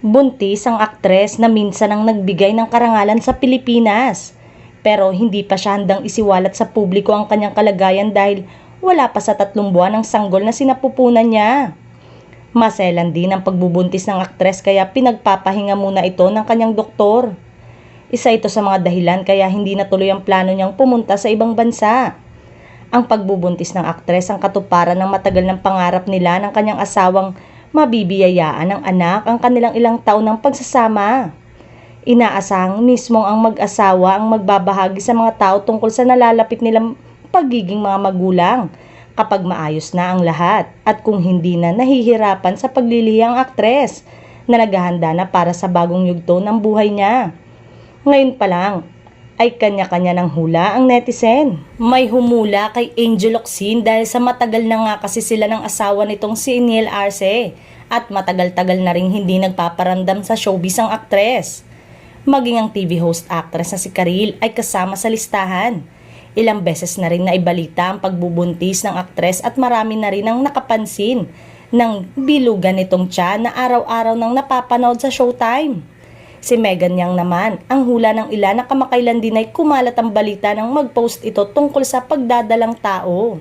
Buntis ang aktres na minsan ang nagbigay ng karangalan sa Pilipinas. Pero hindi pa siya handang isiwalat sa publiko ang kanyang kalagayan dahil wala pa sa tatlong buwan ang sanggol na sinapupunan niya. Maselan din ang pagbubuntis ng aktres kaya pinagpapahinga muna ito ng kanyang doktor. Isa ito sa mga dahilan kaya hindi natuloy ang plano niyang pumunta sa ibang bansa. Ang pagbubuntis ng aktres ang katuparan ng matagal ng pangarap nila ng kanyang asawang mabibiyayaan ng anak ang kanilang ilang taon ng pagsasama. Inaasahang mismong ang mag-asawa ang magbabahagi sa mga tao tungkol sa nalalapit nilang pagiging mga magulang kapag maayos na ang lahat at kung hindi na nahihirapan sa paglilihang aktres na naghahanda na para sa bagong yugto ng buhay niya. Ngayon pa lang, ay kanya-kanya ng hula ang netizen. May humula kay Angel Oxin dahil sa matagal na nga kasi sila ng asawa nitong si Neil Arce at matagal-tagal na rin hindi nagpaparandam sa showbiz ang aktres. Maging ang TV host actress na si Karil ay kasama sa listahan. Ilang beses na rin naibalita ang pagbubuntis ng aktres at marami na rin ang nakapansin ng bilugan nitong tiya na araw-araw nang napapanood sa showtime. Si Megan Yang naman, ang hula ng ilan na kamakailan din ay kumalat ang balita nang mag-post ito tungkol sa pagdadalang tao.